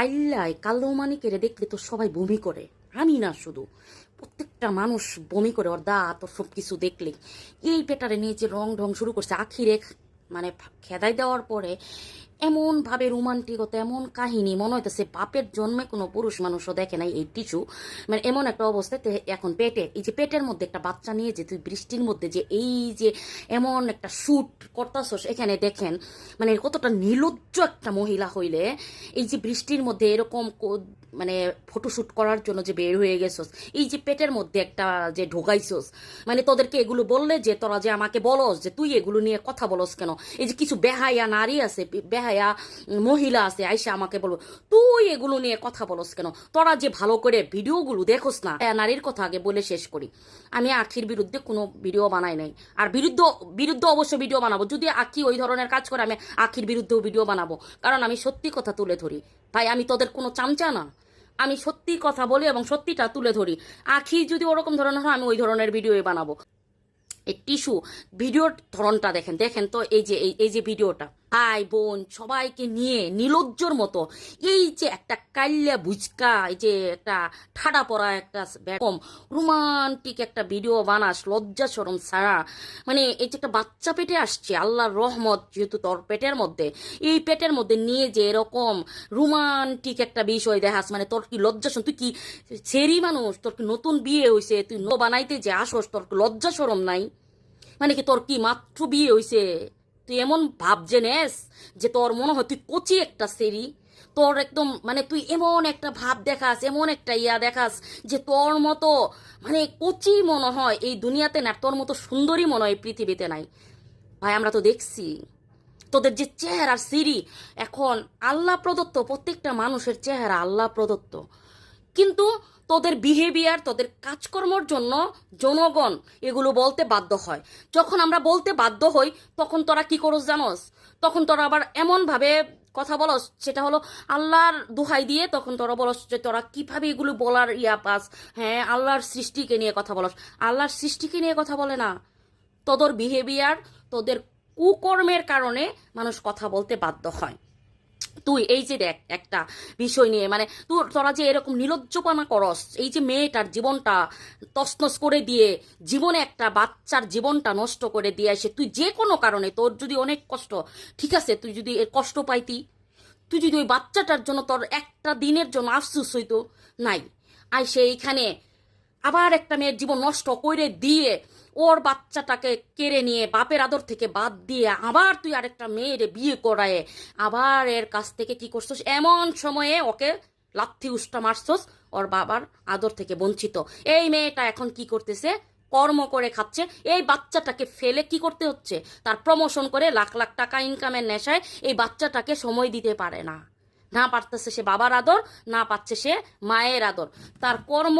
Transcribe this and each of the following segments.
কাইল্লায় কালো মানিকেরে দেখলে তো সবাই বমি করে। আমি না শুধু। প্রত্যেকটা মানুষ বমি করে ওর দা ওর সব কিছু দেখলে। এই পেটারে নিয়ে যে রং ঢং শুরু করছে, আখিরে মানে খেদাই দেওয়ার পরে এমন ভাবে রোমান্টিকতা এমন কাহিনী। মনে হইতেছে বাপের জন্মে কোনো পুরুষ মানুষও দেখে নাই এই টিস্যু মানে এমন একটা অবস্থাতে এখন পেটে, এই যে পেটের মধ্যে একটা বাচ্চা নিয়ে যে তুই বৃষ্টির মধ্যে যে এই যে এমন একটা শ্যুট করতাছস এখানে দেখেন মানে কতটা নির্লজ্জ একটা মহিলা হইলে, এই যে বৃষ্টির মধ্যে এরকম মানে ফটোশ্যুট করার জন্য যে বের হয়ে গেছস, এই যে পেটের মধ্যে একটা যে ঢোকাইছস মানে তোদেরকে এগুলো বললে যে তোরা যে আমাকে বলস যে তুই এগুলো নিয়ে কথা বলস কেন? এই যে কিছু বেহায়া নারী আছে, বেহায়া উম, মহিলা আছে আইসা আমাকে বলব তুই এগুলো নিয়ে কথা বলস কেন? তোরা যে ভালো করে ভিডিওগুলো দেখোস না? নারীর কথা আগে বলে শেষ করি। আমি আখির বিরুদ্ধে কোনো ভিডিও বানাই নাই। আর বিরুদ্ধ বিরুদ্ধে অবশ্য ভিডিও বানাবো। যদি আখি ওই ধরনের কাজ করে আমি আখির বিরুদ্ধেও ভিডিও বানাবো। কারণ আমি সত্যি কথা তুলে ধরি। ভাই আমি তোদের কোনো চামচা না। আমি সত্যি কথা বলি এবং সত্যিটা তুলে ধরি। আখি যদি ওরকম ধরনের হয় আমি ওই ধরনের ভিডিওই বানাবো। এই টিস্যু ভিডিওর ধরনটা দেখেন। দেখেন তো এই যে এই যে ভিডিওটা। ভাই বোন, সবাইকে নিয়ে নিলজ্জর মতো। এই যে একটা কাল্লা বুচকা এই যে একটা ঠাডা পড়া একটা কম রোমান্টিক একটা ভিডিও বানাস, লজ্জা সরম ছাড়া মানে এই যে একটা বাচ্চা পেটে আসছে, আল্লাহর রহমত যেহেতু তোর পেটের মধ্যে, এই পেটের মধ্যে নিয়ে যে এরকম রোমান্টিক একটা বিষয় দেখাস মানে তোর কি লজ্জা তুই কি ছেড়ি মানুষ? তোর কি নতুন বিয়ে হয়েছে তুই ন বানাইতে যে আসস, তোর কি লজ্জা সরম নাই? মানে কি তোর কি মাত্র বিয়ে হইছে? তুই এমন ভাব যে নেস যে তোর মনে হয় তুই কচি একটা সেরি তোর একদম মানে তুই এমন একটা ভাব দেখাস, এমন একটা ইয়া দেখাস যে তোর মতো মানে কচি মনে হয় এই দুনিয়াতে না, তোর মতো সুন্দরী মনে হয় পৃথিবীতে নাই। ভাই, আমরা তো দেখছি। তোদের যে চেহারা সিঁড়ি, এখন আল্লাহ প্রদত্ত, প্রত্যেকটা মানুষের চেহারা আল্লাহ প্রদত্ত। কিন্তু তোদের বিহেভিয়ার তোদের কাজকর্মর জন্য জনগণ এগুলো বলতে বাধ্য হয়। যখন আমরা বলতে বাধ্য হই, তখন তোরা কি করস জানোস? তখন তোরা আবার এমনভাবে কথা বলস, সেটা হলো আল্লাহর দোহাই দিয়ে তখন তোরা বলস যে তোরা কীভাবে এগুলো বলার ইয়া পাস। হ্যাঁ আল্লাহর সৃষ্টিকে নিয়ে কথা বলস। আল্লাহর সৃষ্টিকে নিয়ে কথা বলে না। তোদের বিহেভিয়ার তোদের কুকর্মের কারণে মানুষ কথা বলতে বাধ্য হয়। তুই, এই যে দেখ একটা বিষয় নিয়ে মানে তোর, তোরা যে এরকম নিলজ্জপনা করস, এই যে মেয়েটার জীবনটা তসনস করে দিয়ে, জীবনে একটা বাচ্চার জীবনটা নষ্ট করে দিয়ে আসে, তুই যে কোনো কারণে, তোর যদি অনেক কষ্ট, ঠিক আছে, তুই যদি এর কষ্ট পাইতি, তুই যদি ওই বাচ্চাটার জন্য তোর একটা দিনের জন্য আফসুস হইতো, নাই। আই সে এইখানে আবার একটা মেয়ের জীবন নষ্ট করে দিয়ে ওর বাচ্চাটাকে কেড়ে নিয়ে বাপের আদর থেকে বাদ দিয়ে আবার তুই আরেকটা মেয়ের বিয়ে করায়, আবার এর কাছ থেকে কি করছিস? এমন সময়ে ওকে লাথি উষ্টা মারছস, ওর বাবার আদর থেকে বঞ্চিত। এই মেয়েটা এখন কি করতেছে? কর্ম করে খাচ্ছে। এই বাচ্চাটাকে ফেলে কি করতে হচ্ছে? তার প্রমোশন করে লাখ লাখ টাকা ইনকামের নেশায় এই বাচ্চাটাকে সময় দিতে পারে না। না পারতেছে সে বাবার আদর, না পাচ্ছে সে মায়ের আদর। তার কর্ম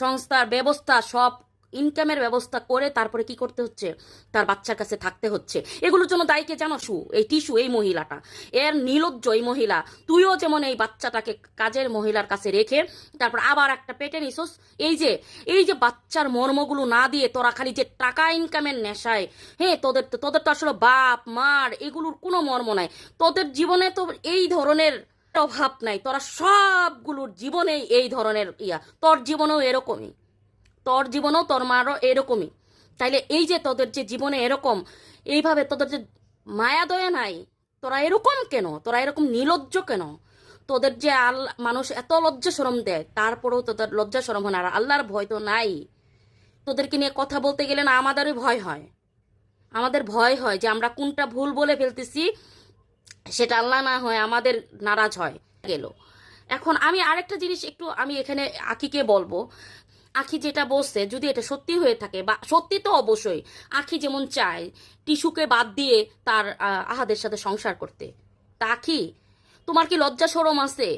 সংস্থার ব্যবস্থা সব ইনকামের ব্যবস্থা করে তারপরে কি করতে হচ্ছে? তার বাচ্চার কাছে থাকতে হচ্ছে। এগুলোর জন্য দায়ীকে জানো? সু, এই টিস্যু এই মহিলাটা। এর নিলজ্জ এই মহিলা। তুইও যেমন এই বাচ্চাটাকে কাজের মহিলার কাছে রেখে, তারপর আবার একটা পেটে নিছস। এই যে এই যে বাচ্চার মর্মগুলো না দিয়ে তোরা খালি যে টাকা ইনকামের নেশায় হ্যাঁ তোদের তো তোদের তো আসলে বাপ, মার, এগুলোর কোনো মর্ম নাই। তোদের জীবনে তো এই ধরনের অভাব নাই। তোরা সবগুলোর জীবনেই এই ধরনের ইয়া। তোর জীবনেও এরকমই। তোর জীবনেও তোর মারও এরকমই। তাইলে এই যে তোদের যে জীবনে এরকম, এইভাবে তোদের যে মায়া দয়া নাই, তোরা এরকম কেন? তোরা এরকম নিলজ্জ কেন? তোদের যে আল্লাহ মানুষ এত লজ্জা সরম দেয়, তারপরেও তোদের লজ্জা সরম হয় না, আর আল্লাহর ভয় তো নাই। তোদেরকে নিয়ে কথা বলতে গেলে না আমাদেরই ভয় হয়। আমাদের ভয় হয় যে আমরা কোনটা ভুল বলে ফেলতেছি, সেটা আল্লাহ না হয় আমাদের নারাজ হয়। গেল। এখন আমি আরেকটা জিনিস একটু, আমি এখানে আখিকে বলব। আখি যেটা বসছে যদি এটা সত্যি হয়ে থাকে, বা সত্যি তো অবশ্যই, আখি যেমন চায়, টিস্যুকে বাদ দিয়ে তার আহাদের সাথে সংসার করতে। তা আখি তোমার কি লজ্জা সরম আছে?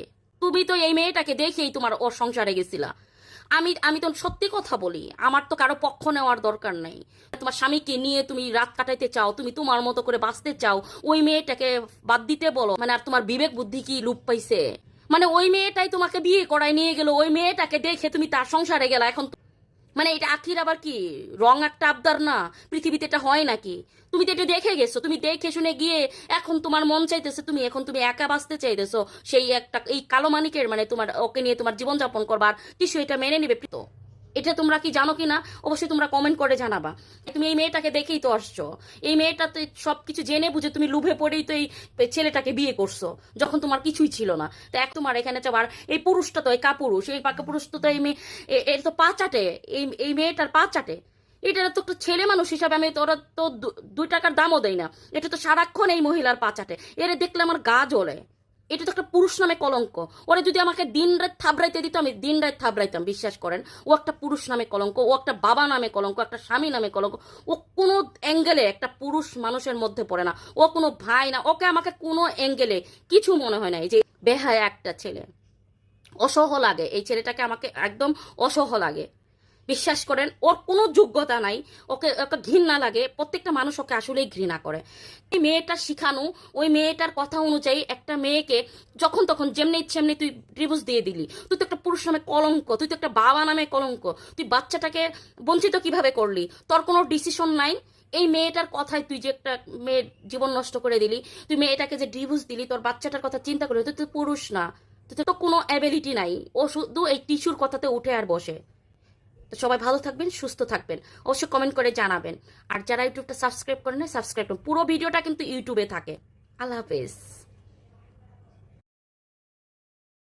তুমি তো এই মেয়েটাকে দেখেই তোমার ওর সংসারে গেছিলা। আমি আমি তো সত্যি কথা বলি, আমার তো কারও পক্ষ নেওয়ার দরকার নাই। তোমার স্বামীকে নিয়ে তুমি রাত কাটাইতে চাও, তুমি তোমার মতো করে বাঁচতে চাও, ওই মেয়েটাকে বাদ দিতে বলো। মানে আর তোমার বিবেক বুদ্ধি কি লুপ পাইছে? মানে ওই মেয়েটাই তোমাকে বিয়ে করায় নিয়ে গেল, ওই মেয়েটাকে দেখে তুমি তার সংসারে গেলা, এখন মানে এটা আখির আবার কি? রং একটা আবদার না? পৃথিবীতে এটা হয় নাকি? তুমি তো এটা দেখে গেছো, তুমি দেখে শুনে গিয়ে এখন তোমার মন চাইতেছে, তুমি এখন তুমি একা বাঁচতে চাইতেছো, সেই একটা এই কালো মানিকের মানে তোমার ওকে নিয়ে তোমার জীবনযাপন করবার, কিছু এটা মেনে নেবে তো এটা তোমরা কি জানো কি না অবশ্যই তোমরা কমেন্ট করে জানাবা। তুমি এই মেয়েটাকে দেখেই তো আসছো। এই মেয়েটা তো সব কিছু জেনে বুঝে তুমি লুভে পড়েই তো এই ছেলেটাকে বিয়ে করছ, যখন তোমার কিছুই ছিল না। তো এক তোমার এখানে যাবার এই পুরুষটা তো, এই কাপুরুষ, এই পাকা পুরুষ তো তো এই মেয়ে এর তো পা চাটে, এই এই মেয়েটার পা চাটে। এটা তো একটা ছেলে মানুষ হিসাবে আমি তোরা তো দুই টাকার দামও দেই না। এটা তো সারাক্ষণ এই মহিলার পা চাটে। এরে দেখলে আমার গা জ্বলে। এটা তো একটা পুরুষ নামে কলঙ্ক। ওরা যদি আমাকে দিন রাত থাবড়াইতে দিত, আমি দিন রাত থাবড়াইতাম, বিশ্বাস করেন। ও একটা পুরুষ নামে কলঙ্ক, ও একটা বাবা নামে কলঙ্ক, একটা স্বামী নামে কলঙ্ক, ও কোনো অ্যাঙ্গেলে একটা পুরুষ মানুষের মধ্যে পড়ে না। ও কোনো ভাই না, ওকে আমাকে কোনো অ্যাঙ্গেলে কিছু মনে হয় না। এই যে বেহায় একটা ছেলে, অসহ লাগে। এই ছেলেটাকে আমাকে একদম অসহ লাগে। বিশ্বাস করেন, ওর কোনো যোগ্যতা নাই, ওকে ওকে ঘৃণা লাগে, প্রত্যেকটা মানুষ ওকে আসলেই ঘৃণা করে। এই মেয়েটা শিখানো, ওই মেয়েটার কথা অনুযায়ী একটা মেয়েকে যখন তখন যেমনি এমনি তুই ডিভোর্স দিয়ে দিলি, তুই তো একটা পুরুষ নামে কলঙ্ক, তুই তো একটা বাবা নামে কলঙ্ক, তুই বাচ্চাটাকে বঞ্চিত কীভাবে করলি? তোর কোনো ডিসিশন নাই? এই মেয়েটার কথায় তুই যে একটা মেয়ের জীবন নষ্ট করে দিলি, তুই মেয়েটাকে যে ডিভোর্স দিলি, তোর বাচ্চাটার কথা চিন্তা করে, তুই তো পুরুষ না, তুই তো কোনো অ্যাবিলিটি নাই, ও শুধু এই টিস্যুর কথাতে উঠে আর বসে। সবাই ভালো থাকবেন, সুস্থ থাকবেন। অবশ্যই কমেন্ট করে জানাবেন। আর যারা ইউটিউবটা সাবস্ক্রাইব করেন সাবস্ক্রাইব করুন। পুরো ভিডিওটা কিন্তু ইউটিউবে থাকে। আল্লাহ হাফেজ।